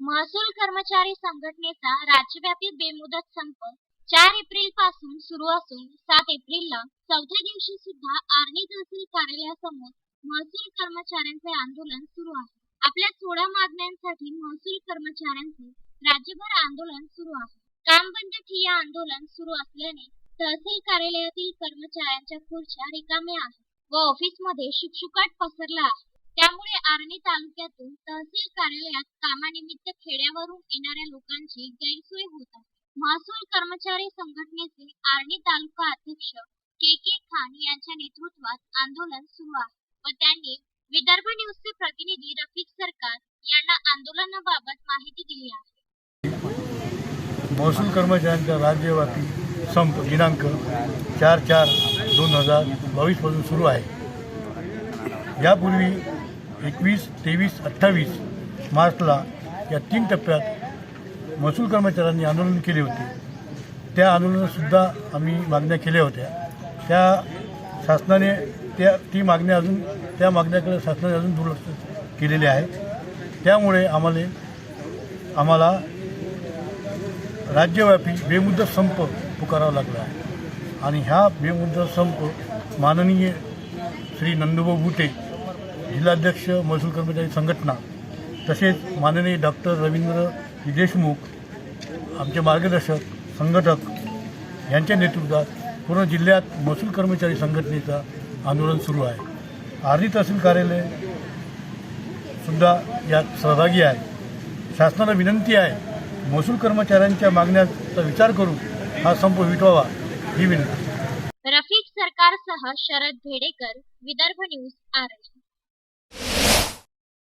महसूल कर्मचारी संघटनेचा राज्यव्यापी बेमुदत संप चार एप्रिलपासून सुरू असून सात एप्रिलला चौथ्या दिवशी सुद्धा आर्णी तहसील कार्यालयासमोर महसूल कर्मचाऱ्यांचे आंदोलन सुरू आहे. आपल्या सोळा मागण्यांसाठी महसूल कर्मचाऱ्यांचे राज्यभर आंदोलन सुरू आहे. काम बंद ठिय्या आंदोलन सुरू असल्याने तहसील कार्यालयातील कर्मचाऱ्यांच्या खुर्च्या रिकाम्या आहेत व ऑफिसमध्ये शुकशुकाट पसरला आहे. त्यामुळे आर्णी तालुक्यातून तहसील कार्यालयात कामानिमित्त खेड्यावरून येणाऱ्या लोकांची गैरसोय होत आहे. महसूल कर्मचारी संघटनेचे आर्णी तालुका अध्यक्ष के के खान यांच्या नेतृत्वात आंदोलन सुरू आहे व त्यांनी विदर्भ न्यूजचे प्रतिनिधी रफिक सरकार यांना आंदोलनाबाबत माहिती दिली आहे. महसूल कर्मचाऱ्यांचा राज्यव्यापी संप दिनांक चार चार दोन हजार बावीसपासून सुरू आहे. यापूर्वी एकवीस तेवीस अठ्ठावीस मार्चला या तीन टप्प्यात महसूल कर्मचाऱ्यांनी आंदोलन केले होते. त्या आंदोलनातसुद्धा आम्ही मागण्या केल्या होत्या. त्या शासनाने त्या ती मागण्या अजून त्या मागण्याकडे शासनाने अजून दुर्लक्ष केलेले आहे. त्यामुळे आम्हाला आम्हाला राज्यव्यापी बेमुदत संप पुकारावा लागला आहे. आणि ह्या बेमुदत संप माननीय श्री नंदुभाऊ बुटे जिल्हाध्यक्ष महसूल कर्मचारी संघटना तसेच माननीय डॉक्टर रवींद्र देशमुख आमचे मार्गदर्शक संघटक यांच्या नेतृत्वात पूर्ण जिल्ह्यात महसूल कर्मचारी संघटनेचं आंदोलन सुरू आहे. आर्धी तहसील कार्यालय सुद्धा यात सहभागी आहे. शासनाला विनंती आहे महसूल कर्मचाऱ्यांच्या मागण्याचा विचार करून हा संप विटवावा ही विनंती. रफिक सरकारसह शरद भेडेकर विदर्भ न्यूज आरणी